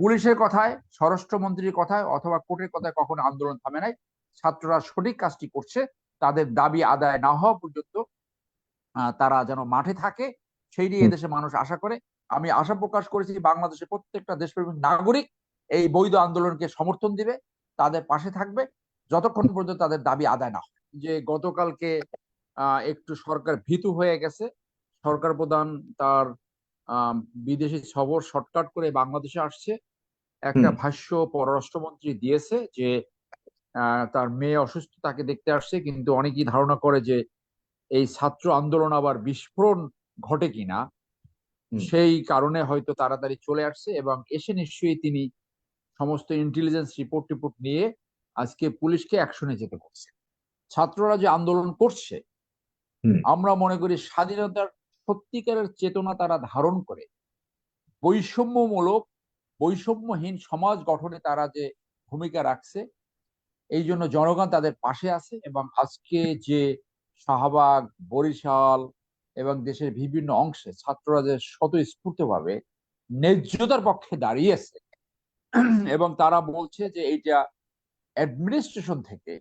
পুলিশের কথায় স্বরাষ্ট্রমন্ত্রীর কথায় অথবা কোর্টের কথায় কখনো আন্দোলন থামে নাই। ছাত্ররা সঠিক কাজটি করছে তাদের দাবি আদায় না হওয়া পর্যন্ত তারা যেন মাঠে থাকে সেই নিয়ে। এদেশে মানুষ আশা করে। আমি আশা প্রকাশ করেছি বাংলাদেশের প্রত্যেকটা দেশপ্রেমিক নাগরিক এই বৈধ আন্দোলনকে সমর্থন দিবে তাদের পাশে থাকবে যতক্ষণ পর্যন্ত তাদের দাবি আদায় না হয়। যে গতকালকে আহ, একটু সরকার ভীতু হয়ে গেছে সরকার প্রধান তার বিদেশি সফর শর্টকাট করে বাংলাদেশে আসছে। একটা ভাষ্য পররাষ্ট্রমন্ত্রী দিয়েছে যে তার মেয়ে অসুস্থ তাকে দেখতে আসছে কিন্তু অনেকেই ধারণা করে যে এই ছাত্র আন্দোলন আবার বিস্ফোরণ ঘটে কিনা। সেই কারণে হয়তো তাড়াতাড়ি চলে আসছে এবং এসে নিশ্চয়ই তিনি সমস্ত ইন্টেলিজেন্স রিপোর্ট টিপোর্ট নিয়ে আজকে পুলিশকে অ্যাকশনে যেতে বলছে ছাত্ররা যে আন্দোলন করছে আমরা মনে করি স্বাধীনতার সত্যিকারের চেতনা তারা ধারণ করে। বৈষম্যমূলক, বৈষম্যহীন সমাজ গঠনে তারা যে ভূমিকা রাখছে, এই জন্য জনগণ তাদের পাশে আছে এবং আজকে যে শাহবাগ, বরিশাল এবং দেশের বিভিন্ন অংশে ছাত্ররা যে স্বতঃস্ফূর্তভাবে ন্যায্যতার পক্ষে দাঁড়িয়েছে এবং তারা বলছে যে এইটা অ্যাডমিনিস্ট্রেশন থেকে,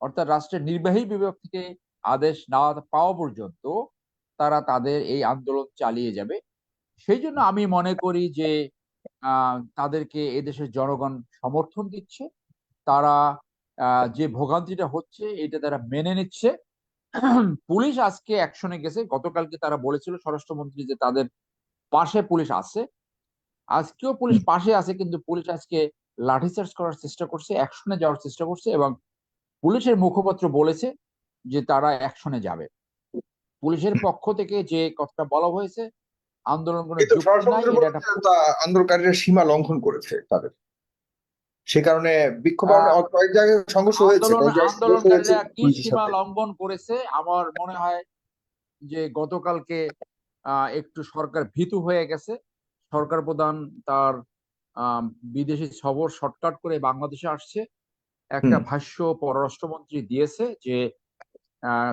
অর্থাৎ রাষ্ট্রের নির্বাহী বিভাগ থেকে আদেশ না পাওয়া পর্যন্ত তারা তাদের এই আন্দোলন চালিয়ে যাবে। সেই জন্য আমি মনে করি যে আহ, তাদেরকে এদেশের জনগণ সমর্থন দিচ্ছে। তারা যে ভোগান্তিটা হচ্ছে এটা তারা মেনে নিচ্ছে। পুলিশ আজকে অ্যাকশনে গেছে। গতকালকে তারা বলেছিল স্বরাষ্ট্রমন্ত্রী যে তাদের পাশে পুলিশ আছে। আজকেও পুলিশ পাশে আছে কিন্তু পুলিশ আজকে লাঠিচার্জ করার চেষ্টা করছে অ্যাকশনে যাওয়ার চেষ্টা করছে এবং পুলিশের মুখপাত্র বলেছে যে তারা অ্যাকশনে যাবে। পুলিশের পক্ষ থেকে যে কথাটা বলা হয়েছে আন্দোলন কোনো আন্দোলনকারীরা সীমা লঙ্ঘন করেছে তাদের। সে কারণে বিক্ষোভ কয়েক জায়গায় সংঘর্ষ হয়েছে আন্দোলনকারীরা কি সীমা লঙ্ঘন করেছে? আমার মনে হয় যে গতকালকে আহ, একটু সরকার ভীতু হয়ে গেছে। সরকার প্রধান তার বিদেশি সফর শর্টকাট করে বাংলাদেশে আসছে। একটা ভাষ্য পররাষ্ট্রমন্ত্রী দিয়েছে যে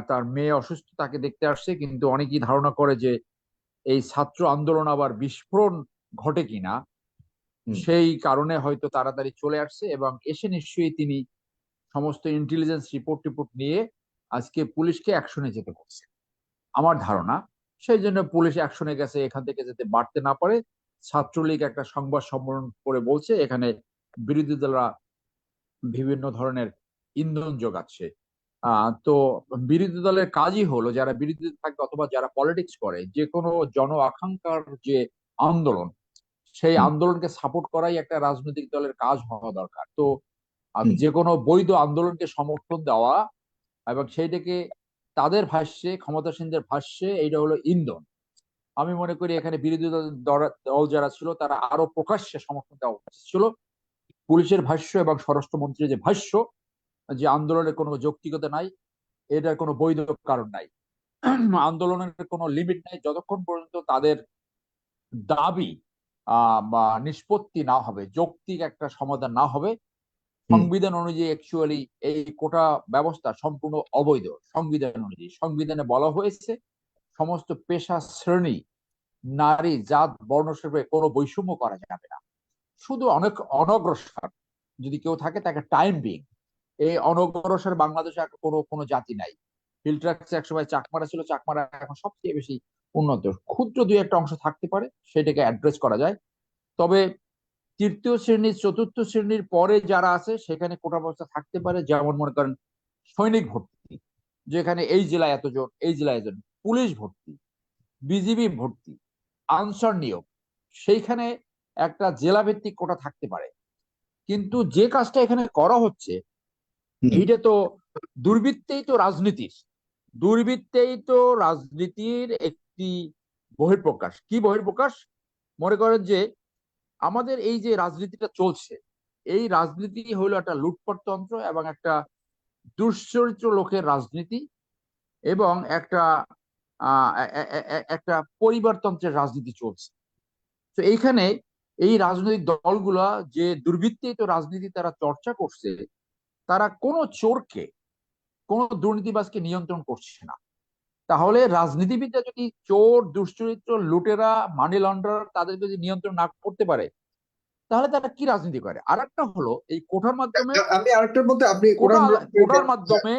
তার মেয়ে অসুস্থ তাকে দেখতে আসছে কিন্তু অনেকেই ধারণা করে যে এই ছাত্র আন্দোলন আবার বিস্ফোরণ ঘটে কিনা। সেই কারণে হয়তো তাড়াতাড়ি চলে আসছে এবং এসে নিশ্চয়ই তিনি সমস্ত ইন্টেলিজেন্স রিপোর্ট টিপোর্ট নিয়ে আজকে পুলিশকে অ্যাকশনে যেতে বলছে। আমার ধারণা সেই জন্য পুলিশ অ্যাকশনে গেছে এখান থেকে যেতে বাড়তে না পারে। ছাত্রলীগ একটা সংবাদ সম্মেলন করে বলছে এখানে বিরোধী দলরা বিভিন্ন ধরনের ইন্ধন যোগাচ্ছে। তো বিরোধী দলের কাজই হলো যারা বিরোধী থাকে অথবা যারা পলিটিক্স করে যে কোনো জন আকাঙ্ক্ষার যে আন্দোলন সেই আন্দোলনকে সাপোর্ট করাই একটা রাজনৈতিক দলের কাজ হওয়া দরকার। তো। যে কোনো বৈধ আন্দোলনকে সমর্থন দেওয়া এবং সেইটাকে তাদের ভাষ্যে ক্ষমতাসীনদের ভাষ্যে এইটা হলো ইন্ধন। আমি মনে করি এখানে বিরোধী দল যারা ছিল তারা আরও প্রকাশ্যে সমর্থন দেওয়া উচিত ছিল। পুলিশের ভাষ্য এবং স্বরাষ্ট্রমন্ত্রীর যে ভাষ্য যে আন্দোলনের কোনো যৌক্তিকতা নাই এটার কোনো বৈধ কারণ নাই। আন্দোলনের কোনো লিমিট নাই যতক্ষণ পর্যন্ত তাদের দাবি বা নিষ্পত্তি না হবে যৌক্তিক একটা সমাধান না হবে সংবিধান অনুযায়ী অ্যাকচুয়ালি এই কোটা ব্যবস্থা সম্পূর্ণ অবৈধ। সংবিধান অনুযায়ী সংবিধানে বলা হয়েছে সমস্ত পেশা শ্রেণি নারী জাত বর্ণ বর্ণশ্রেণী কোনো বৈষম্য করা যাবে না। শুধু অনেক অনগ্রসর যদি কেউ থাকে তাকে টাইম বিং এই অনগ্রসর বাংলাদেশে কোনো কোনো জাতি নাই। ফিল্ট্রাক্স একসময় চাকমারা ছিল, চাকমারা এখন সবচেয়ে বেশি উন্নত। ক্ষুদ্র দুই একটা অংশ থাকতে পারে, সেটাকে অ্যাড্রেস করা যায়। তবে তৃতীয় শ্রেণির, চতুর্থ শ্রেণির পরে যারা আছে, সেখানে কোটা ব্যবস্থা থাকতে পারে, যেমন মনে করেন সৈনিক ভর্তি, যেখানে এই জেলায় এতজন এই জেলায় এতজন পুলিশ ভর্তি, বিজিবি ভর্তি, আনসার নিয়োগ, সেইখানে একটা জেলা ভিত্তিক কোটা থাকতে পারে। কিন্তু যে কাজটা এখানে করা হচ্ছে এইটা তো দুর্বৃত্তেই তো রাজনীতির। দুর্বৃত্তেই তো রাজনীতির একটি বহির্প্রকাশ কি বহির্প্রকাশ মনে করেন যে আমাদের এই যে রাজনীতিটা চলছে, এই রাজনীতি হলো একটা লুটপাট তন্ত্র এবং একটা দুশ্চরিত্র লোকের রাজনীতি এবং একটা একটা পরিবারতন্ত্রের রাজনীতি চলছে। তো এইখানে এই রাজনৈতিক দলগুলা যে দুর্বৃত্তেই তো রাজনীতি তারা চর্চা করছে তারা কোনো চোরকে কোনো দুর্নীতিবাজকে নিয়ন্ত্রণ করছে না তাহলে রাজনীতিবিদরা যদি চোর দুশ্চরিত্র লুটেরা মানি লন্ডার তাদের যদি নিয়ন্ত্রণ না করতে পারে তাহলে তারা কি রাজনীতি করে আর একটা হলো এই কোঠার মাধ্যমে আমি আরেকটার মধ্যে আপনি কোটার মাধ্যমে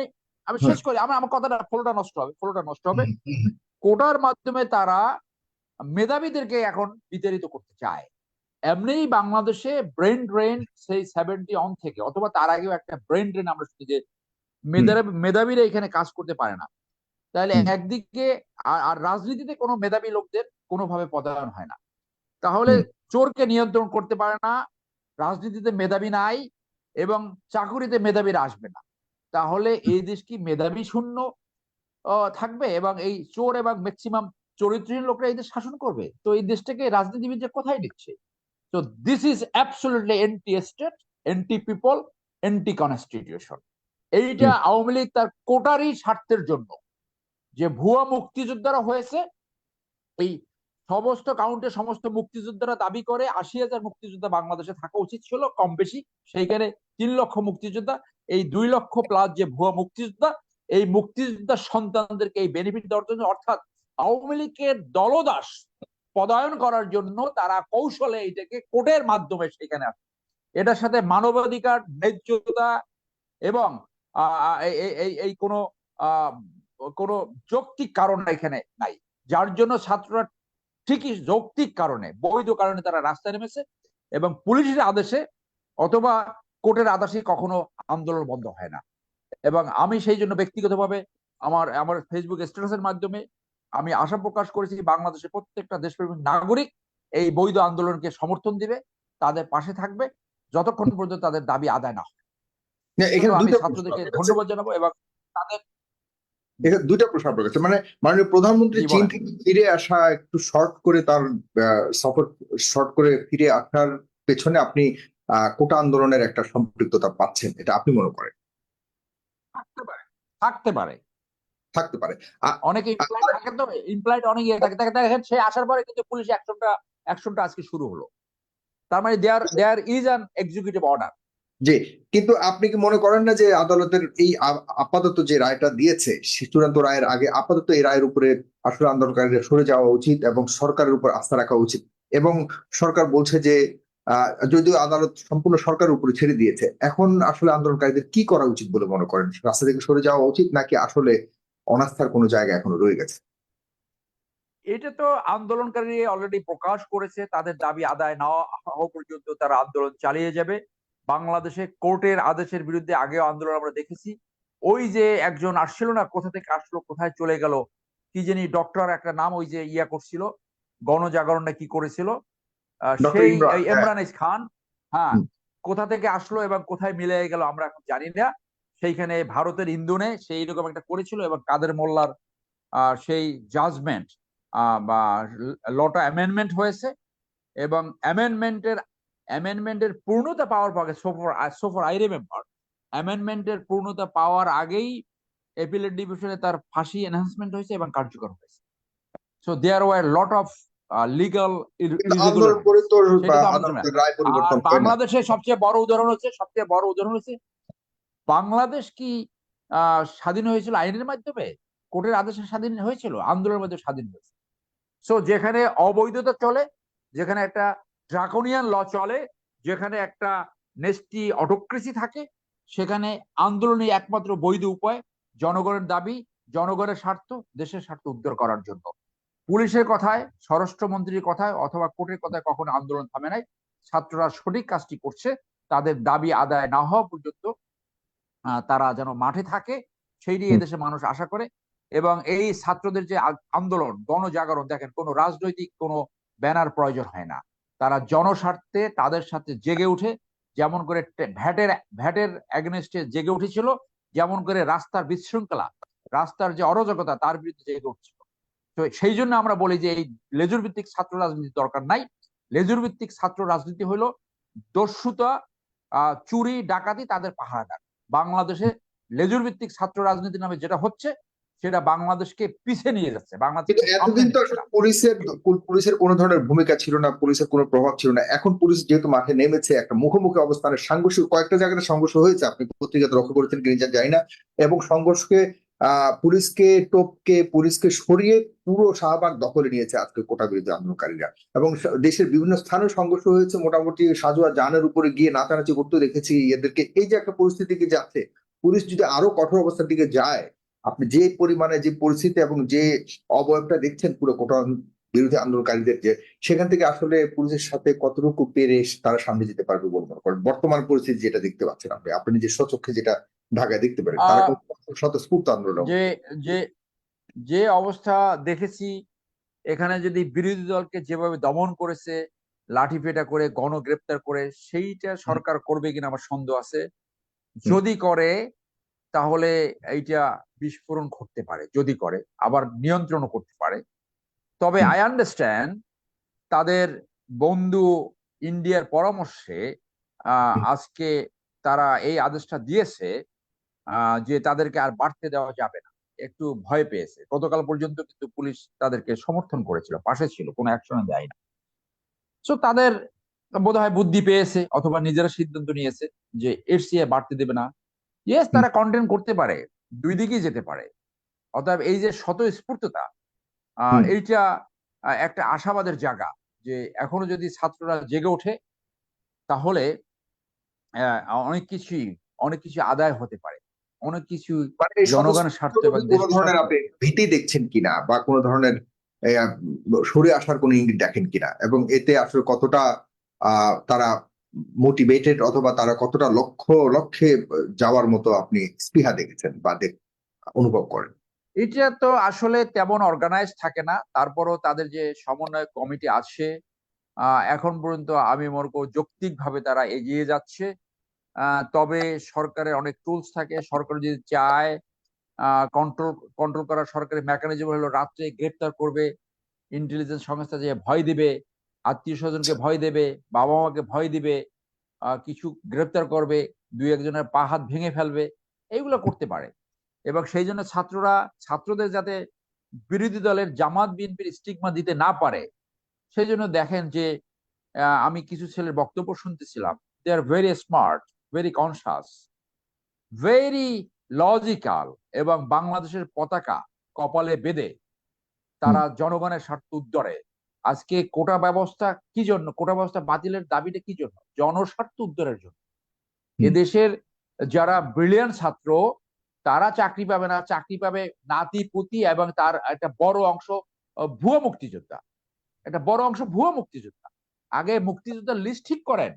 আমি হ্যাঁ। শেষ করি আমার আমার কথাটা ফলোটা নষ্ট হবে ফলোটা নষ্ট হবে। কোটার মাধ্যমে তারা মেধাবীদেরকে এখন বিতাড়িত করতে চায় এমনিই বাংলাদেশে ব্রেন ড্রেন সেই সেভেন্টি অন থেকে অথবা তার আগেও একটা ব্রেন ড্রেন আমরা শুনি যে মেধাবী মেধাবীরা এখানে কাজ করতে পারে না। তাহলে একদিকে আর- রাজনীতিতে কোনো মেধাবী লোকদের কোনোভাবে পদায়ন হয় না। তাহলে চোরকে নিয়ন্ত্রণ করতে পারে না রাজনীতিতে মেধাবী নাই এবং চাকুরিতে মেধাবীরা আসবে না। তাহলে এই দেশ কি মেধাবী শূন্য থাকবে এবং এই চোর এবং ম্যাক্সিমাম চরিত্রহীন লোকরা এই দেশ শাসন করবে? তো এই দেশটাকে রাজনীতিবিদরা কোথায় নিচ্ছে absolutely anti state anti people anti constitution এইটা আওয়ামী লীগ তার কোটারই স্বার্থের জন্য। যে ভুয়া মুক্তিযোদ্ধারা হয়েছে এই সমস্ত কাউন্টে সমস্ত মুক্তিযোদ্ধারা দাবি করে আশি হাজার মুক্তিযোদ্ধা বাংলাদেশে থাকা উচিত ছিল কম বেশি। সেইখানে তিন লক্ষ মুক্তিযোদ্ধা এই দুই লক্ষ প্লাস যে ভুয়া মুক্তিযোদ্ধা এই মুক্তিযোদ্ধার সন্তানদেরকে এই বেনিফিট দেওয়ার জন্য অর্থাৎ আওয়ামী লীগের দলদাস পদায়ন করার জন্য তারা কৌশলে এইটাকে কোর্টের মাধ্যমে সেখানে আসে। এটার সাথে মানবাধিকার, ন্যায্যতা এবং এই- কোনো কোনো যৌক্তিক কারণ এখানে নাই। যার জন্য ছাত্ররা ঠিকই যৌক্তিক কারণে, বৈধ কারণে তারা রাস্তায় নেমেছে এবং পুলিশের আদেশে অথবা কোর্টের আদেশে কখনো আন্দোলন বন্ধ হয় না। এবং আমি সেই জন্য ব্যক্তিগতভাবে আমার আমার ফেসবুক স্ট্যাটাসের মাধ্যমে আমি আশা প্রকাশ করেছি বাংলাদেশের প্রত্যেকটা দেশপ্রেমিক নাগরিক এই বৈধ আন্দোলনকে সমর্থন দিবে তাদের পাশে থাকবে যতক্ষণ পর্যন্ত তাদের দাবি আদায় না হয়। এখানে আমি ছাত্রদেরকে ধন্যবাদ জানাব এবং তাদের দুইটা প্রশ্ন আপনার কাছে। মানে মাননীয় প্রধানমন্ত্রী চীন থেকে ফিরে আসা একটু শর্ট করে তার সফর শর্ট করে ফিরে আসার পেছনে আপনি আহ, কোটা আন্দোলনের একটা সম্পৃক্ততা পাচ্ছেন এটা আপনি মনে করেন? থাকতে পারে। থাকতে পারে। থাকতে পারে। অনেকে ইমপ্লয়েড থাকে তো ইমপ্লয়েড অনেক ইয়ে থাকে থাকে দেখেন সে আসার পরে কিন্তু পুলিশ অ্যাকশনটা অ্যাকশনটা আজকে শুরু হলো। তার মানে there there is an executive order যে কিন্তু আপনি কি মনে করেন না যে আদালতের এই আপাতত যে রায়টা দিয়েছে চূড়ান্ত রায়ের আগে আপাতত এই রায়ের উপরে আসলে আন্দোলনকারীদের সরে যাওয়া উচিত এবং সরকারের উপর আস্থা রাখা উচিত। এবং সরকার বলছে যে আহ, যদিও আদালত সম্পূর্ণ সরকারের উপরে ছেড়ে দিয়েছে এখন আসলে আন্দোলনকারীদের কি করা উচিত বলে মনে করেন? রাস্তা থেকে সরে যাওয়া উচিত নাকি আসলে অনাস্থার কোনো জায়গা এখনও রয়ে গেছে। এটা তো আন্দোলনকারী অলরেডি প্রকাশ করেছে তাদের দাবি আদায় না হওয়া পর্যন্ত তারা আন্দোলন চালিয়ে যাবে। বাংলাদেশে কোর্টের আদেশের বিরুদ্ধে আগেও আন্দোলন আমরা দেখেছি। ওই যে একজন আসছিল না কোথা থেকে আসলো কোথায় চলে গেল কি জানি ডক্টর একটা নাম ওই যে ইয়া করছিল গণজাগরণ না কি করেছিল? সেই ইমরান, হ্যাঁ। খান হ্যাঁ কোথা থেকে আসলো এবং কোথায় মিলে গেল আমরা এখন জানি না। সেইখানে ভারতের ইন্দোনে সেই রকম একটা করেছিল এবং কাদের মোল্লার সেই জাজমেন্ট বা লটা অ্যামেন্ডমেন্ট হয়েছে এবং অ্যামেন্ডমেন্টের অ্যামেন্ডমেন্টের পূর্ণতা পাওয়ার পরে so far so far I remember অ্যামেন্ডমেন্টের পূর্ণতা পাওয়ার আগেই এপিলেট ডিভিশনে তার ফাঁসি এনহান্সমেন্ট হয়েছে এবং কার্যকর হয়েছে। So there were lot of legal বাংলাদেশের সবচেয়ে বড় উদাহরণ হচ্ছে সবচেয়ে বড় উদাহরণ হচ্ছে বাংলাদেশ কি স্বাধীন হয়েছিল আইনের মাধ্যমে? কোর্টের আদেশে স্বাধীন হয়েছিল? আন্দোলনের মাধ্যমে স্বাধীন হয়েছে। সো যেখানে অবৈধতা চলে, যেখানে একটা ড্রাকোনিয়ান ল চলে, যেখানে একটা নেস্টি অটোক্রেসি থাকে, সেখানে আন্দোলনই একমাত্র বৈধ উপায়, জনগণের দাবি, জনগণের স্বার্থ, দেশের স্বার্থ উদ্ধার করার জন্য। পুলিশের কথায়, স্বরাষ্ট্রমন্ত্রীর কথায়, অথবা কোর্টের কথায় কখনো আন্দোলন থামে নাই। ছাত্ররা সঠিক কাজটি করছে, তাদের দাবি আদায় না হওয়া পর্যন্ত তারা যেন মাঠে থাকে। সেই নিয়ে এদেশে মানুষ আশা করে এবং এই ছাত্রদের যে আন্দোলন গণজাগরণ দেখেন কোনো রাজনৈতিক কোনো ব্যানার প্রয়োজন হয় না। তারা জনস্বার্থে তাদের সাথে জেগে উঠে যেমন করে ভ্যাটের ভ্যাটের অ্যাগনেস্টে জেগে উঠেছিল যেমন করে রাস্তার বিশৃঙ্খলা রাস্তার যে অরাজকতা তার বিরুদ্ধে জেগে উঠছিল। তো সেই জন্য আমরা বলি যে এই লেজুর ভিত্তিক ছাত্র রাজনীতি দরকার নাই। লেজুর ভিত্তিক ছাত্র রাজনীতি হলো দস্যুতা আহ, চুরি ডাকাতি তাদের পাহারাদার। বাংলাদেশে লেজুর ভিত্তিক ছাত্র রাজনীতি নামে যেটা হচ্ছে সেটা বাংলাদেশকে পিছিয়ে নিয়ে যাচ্ছে। বাংলাদেশ এতদিন তো পুলিশের পুলিশের কোনো ধরনের ভূমিকা ছিল না পুলিশের কোনো প্রভাব ছিল না। এখন পুলিশ যেহেতু মাঠে নেমেছে একটা মুখোমুখি অবস্থানে সাংঘর্ষিক কয়েকটা জায়গায় সংঘর্ষ হয়েছে আপনি পত্রিকাতে লক্ষ্য করেছেন কিনা জানি না এবং সংঘর্ষকে পুলিশকে, টপকে, পুলিশকে সরিয়ে পুরো শাহবাগ দখলে নিয়েছে আজকে কোটা বিরোধী আন্দোলনকারীরা। এবং দেশের বিভিন্ন স্থানে সংঘর্ষ হয়েছে। মোটামুটি সাজোয়া জানের উপরে গিয়ে নাচানাচি করতে দেখেছি এদেরকে। এই যে একটা পরিস্থিতি দিকে যাচ্ছে, পুলিশ যদি আরও কঠোর অবস্থার দিকে যায়, আপনি যে পরিমাণে যে পরিস্থিতি এবং যে অবয়বটা দেখছেন পুরো কোটা বিরোধী আন্দোলনকারীদের যে, সেখান থেকে আসলে পুলিশের সাথে কতটুকু পেরে তারা সামনে যেতে পারবে বলে মনে করেন? বর্তমান পরিস্থিতি যেটা দেখতে পাচ্ছেন আপনি। আপনি যে স্বচক্ষে যেটা ঢাকায় দেখতে তারা স্বতঃস্ফূর্ত আন্দোলন। যে যে যে অবস্থা দেখেছি এখানে যদি বিরোধী দলকে যেভাবে দমন করেছে লাঠিপেটা করে গণগ্রেপ্তার করে সেইটা সরকার করবে কিনা আমার সন্দেহ আছে। যদি করে তাহলে এইটা বিস্ফোরণ ঘটতে পারে যদি করে আবার নিয়ন্ত্রণও করতে পারে। তবে আই আন্ডারস্ট্যান্ড তাদের বন্ধু ইন্ডিয়ার পরামর্শে আহ, আজকে তারা এই আদেশটা দিয়েছে যে তাদেরকে আর বাড়তে দেওয়া যাবে না। একটু ভয় পেয়েছে। গতকাল পর্যন্ত কিন্তু পুলিশ তাদেরকে সমর্থন করেছিল পাশে ছিল কোনো অ্যাকশনে দেয় না সো তাদের বোধহয় বুদ্ধি পেয়েছে অথবা নিজেরা সিদ্ধান্ত নিয়েছে যে এর চেয়ে বাড়তে দেবে না। ইয়েস তারা কন্টেন্ট করতে পারে দুই দিকেই যেতে পারে। অতএব এই যে স্বতঃস্ফূর্ততা আহ, এইটা একটা আশাবাদের জায়গা যে এখনও যদি ছাত্ররা জেগে ওঠে তাহলে আহ, অনেক কিছুই অনেক কিছু আদায় হতে পারে। অনেক কিছু মানে জনগণের স্বার্থ কোনো ধরনের আপনি ভীতি দেখছেন কিনা বা কোনো ধরনের সরে আসার কোনো ইঙ্গিত দেখেন কিনা? এবং এতে আসলে কতটা তারা মোটিভেটেড অথবা তারা কতটা লক্ষ্য লক্ষ্যে যাওয়ার মতো আপনি স্পৃহা দেখেছেন বা অনুভব করেন? এটা তো আসলে তেমন অর্গানাইজ থাকে না। তারপরও তাদের যে সমন্বয় কমিটি আছে আহ, এখন পর্যন্ত আমি মনে করি যৌক্তিক ভাবে তারা এগিয়ে যাচ্ছে। তবে সরকারের অনেক টুলস থাকে। সরকার যদি চায় কন্ট্রোল কন্ট্রোল করার সরকারের মেকানিজম হলো রাত্রে গ্রেপ্তার করবে ইন্টেলিজেন্স সংস্থা যে ভয় দিবে, আত্মীয় স্বজনকে ভয় দেবে বাবা মাকে ভয় দিবে কিছু গ্রেপ্তার করবে, দুই একজনের পা হাত ভেঙে ফেলবে, এইগুলো করতে পারে। এবং সেই জন্য ছাত্ররা, ছাত্রদের যাতে বিরোধী দলের জামাত বিএনপির স্টিগমা দিতে না পারে, সেই জন্য দেখেন যে আমি কিছু ছেলের বক্তব্য শুনতেছিলাম। They are very smart very conscious very logical এবং বাংলাদেশের পতাকা কপালে বেঁধে তারা জনগণের স্বার্থ উদ্ধারে। আজকে কোটা ব্যবস্থা কি জন্য কোটা ব্যবস্থা বাতিলের দাবিটা কি জন্য? জনস্বার্থ উদ্ধারের জন্য। এদেশের যারা ব্রিলিয়ান ছাত্র তারা চাকরি পাবে না চাকরি পাবে নাতি পুতি এবং তার একটা বড় অংশ ভুয়ো মুক্তিযোদ্ধা। একটা বড় অংশ ভুয়ো মুক্তিযোদ্ধা। আগে মুক্তিযোদ্ধার লিস্ট ঠিক করেন।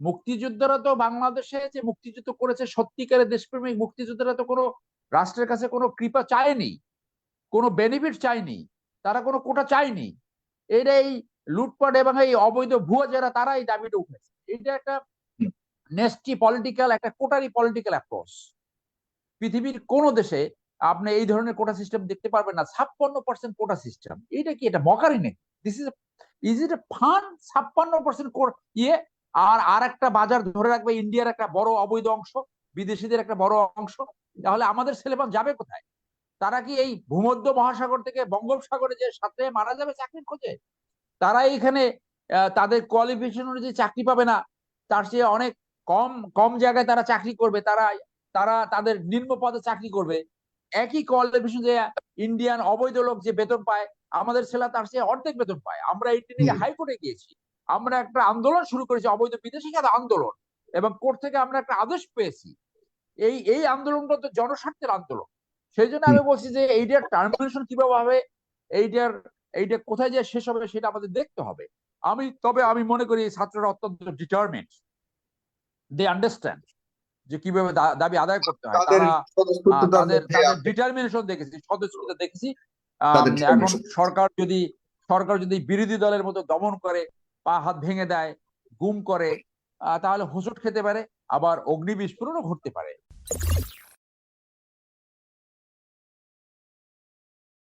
মুক্তিযোদ্ধারা তো বাংলাদেশে যে মুক্তিযুদ্ধ করেছে, সত্যিকারের দেশপ্রেমিক মুক্তিযোদ্ধারা তো কোনো রাষ্ট্রের কাছে কোনো কৃপা চায়নি, কোনো বেনিফিট চায়নি, তারা কোনো কোটা চায়নি। এটা এই লুটপাট এবং এই অবৈধ ভুয়া যারা তারা এই দাবিটা উঠেছে। এটা একটা নেস্টি পলিটিক্যাল একটা কোটারি পলিটিক্যাল অ্যাপ্রোচ পৃথিবীর কোন দেশে আপনি এই ধরনের কোটা সিস্টেম দেখতে পারবেন না, ছাপ্পান্ন পার্সেন্ট কোটা সিস্টেম এটা কি, এটা মকারি নেই this is is it fun ছাপ্পান্ন পার্সেন্ট ইয়ে আর আর একটা বাজার ধরে রাখবে ইন্ডিয়ার একটা বড় অবৈধ অংশ বিদেশিদের একটা বড় অংশ তাহলে আমাদের ছেলেপান যাবে কোথায়? তারা কি এই ভূমধ্য মহাসাগর থেকে বঙ্গোপসাগরে যে সাথে মারা যাবে চাকরির খোঁজে? তারা এখানে তাদের কোয়ালিফিকেশন অনুযায়ী চাকরি পাবে না। তার চেয়ে অনেক কম কম জায়গায় তারা চাকরি করবে। তারা তারা তাদের নিম্ন পদে চাকরি করবে। একই কোয়ালিফিকেশন যে ইন্ডিয়ান অবৈধ লোক যে বেতন পায় আমাদের ছেলে তার চেয়ে অর্ধেক বেতন পায়। আমরা এটি নিয়ে হাইকোর্টে গিয়েছি। আমরা একটা আন্দোলন শুরু করেছি অবৈধ বিদেশি খাত আন্দোলন এবং কোর্ট থেকে আমরা একটা আদেশ পেয়েছি। এই এই আন্দোলনটা তো জনস্বার্থের আন্দোলন। সেই জন্য আমি বলছি যে এইটার টার্মিনেশন কীভাবে হবে এইটার এইটা কোথায় যে শেষ হবে সেটা আমাদের দেখতে হবে। আমি তবে আমি মনে করি ছাত্ররা অত্যন্ত ডিটারমেন্ট দে আন্ডারস্ট্যান্ড যে কীভাবে দাবি আদায় করতে হয়। তারা তাদের ডিটারমিনেশন দেখেছি সদস্যতা দেখেছি। এখন সরকার যদি সরকার যদি বিরোধী দলের মতো দমন করে পা হাত ভেঙে দেয়, গুম করে তাহলে হোঁচট খেতে পারে, আবার অগ্নি বিস্ফোরণও ঘটতে পারে।